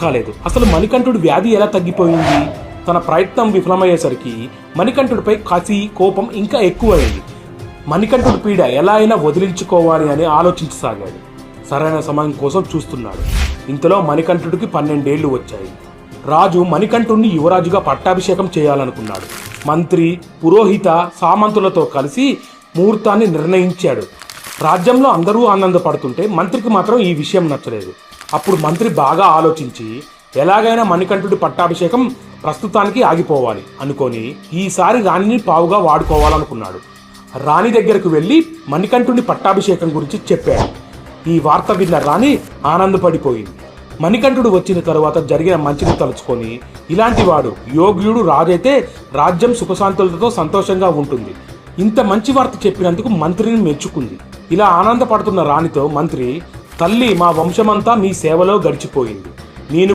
కాలేదు. అసలు మణికంఠుడి వ్యాధి ఎలా తగ్గిపోయింది? తన ప్రయత్నం విఫలమయ్యేసరికి మణికంఠుడిపై కసి కోపం ఇంకా ఎక్కువైంది. మణికంఠుడి పీడ ఎలా అయినా వదిలించుకోవాలి అని ఆలోచించసాగాడు. సరైన సమయం కోసం చూస్తున్నాడు. ఇంతలో మణికంఠుడికి పన్నెండేళ్ళు వచ్చాయి. రాజు మణికంఠుడిని యువరాజుగా పట్టాభిషేకం చేయాలనుకున్నాడు. మంత్రి పురోహిత సామంతులతో కలిసి ముహూర్తాన్ని నిర్ణయించాడు. రాజ్యంలో అందరూ ఆనందపడుతుంటే మంత్రికి మాత్రం ఈ విషయం నచ్చలేదు. అప్పుడు మంత్రి బాగా ఆలోచించి ఎలాగైనా మణికంఠుడి పట్టాభిషేకం ప్రస్తుతానికి ఆగిపోవాలి అనుకొని ఈసారి రాణిని పావుగా వాడుకోవాలనుకున్నాడు. రాణి దగ్గరకు వెళ్ళి మణికంఠుని పట్టాభిషేకం గురించి చెప్పాడు. ఈ వార్త విన్న రాణి ఆనందపడిపోయింది. మణికంఠుడు వచ్చిన తరువాత జరిగిన మంచిని తలుచుకొని ఇలాంటి వాడు యోగ్యుడు రాజైతే రాజ్యం సుఖశాంతులతో సంతోషంగా ఉంటుంది. ఇంత మంచి వార్త చెప్పినందుకు మంత్రిని మెచ్చుకుంది. ఇలా ఆనందపడుతున్న రాణితో మంత్రి తల్లి మా వంశమంతా మీ సేవలో గడిచిపోయింది. నేను